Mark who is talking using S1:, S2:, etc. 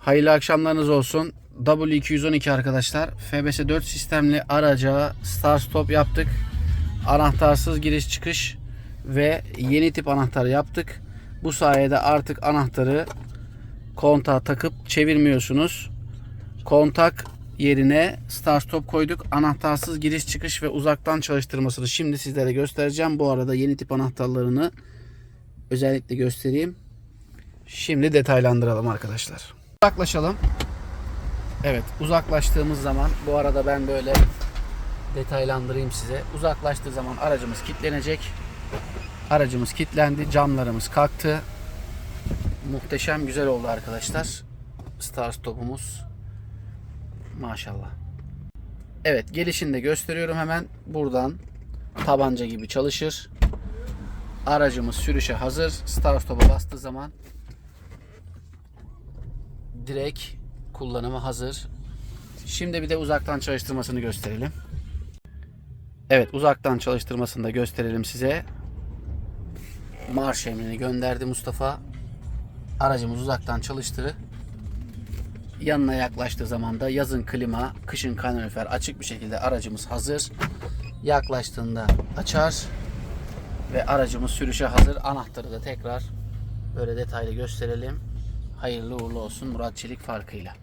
S1: Hayırlı akşamlarınız olsun. W212 arkadaşlar. FBS 4 sistemli araca start stop yaptık. Anahtarsız giriş çıkış ve yeni tip anahtar yaptık. Bu sayede artık anahtarı kontağa takıp çevirmiyorsunuz. Kontak yerine start stop koyduk. Anahtarsız giriş çıkış ve uzaktan çalıştırmasını şimdi sizlere göstereceğim. Bu arada yeni tip anahtarlarını özellikle göstereyim. Şimdi detaylandıralım arkadaşlar. Uzaklaşalım. Evet uzaklaştığımız zaman bu arada ben böyle detaylandırayım size. Uzaklaştığı zaman aracımız kilitlenecek. Aracımız kilitlendi. Camlarımız kalktı. Muhteşem güzel oldu arkadaşlar. Star stopumuz. Maşallah. Evet gelişini de gösteriyorum hemen. Buradan tabanca gibi çalışır. Aracımız sürüşe hazır. Start stop'a bastığı zaman direkt kullanıma hazır. Şimdi bir de uzaktan çalıştırmasını gösterelim. Evet uzaktan çalıştırmasını da gösterelim size. Marş emrini gönderdi Mustafa. Aracımız uzaktan çalıştı. Yanına yaklaştığı zaman da yazın klima, kışın kalorifer açık bir şekilde aracımız hazır. Yaklaştığında açar ve aracımız sürüşe hazır. Anahtarı da tekrar böyle detaylı gösterelim. Hayırlı uğurlu olsun Murat Çelik farkıyla.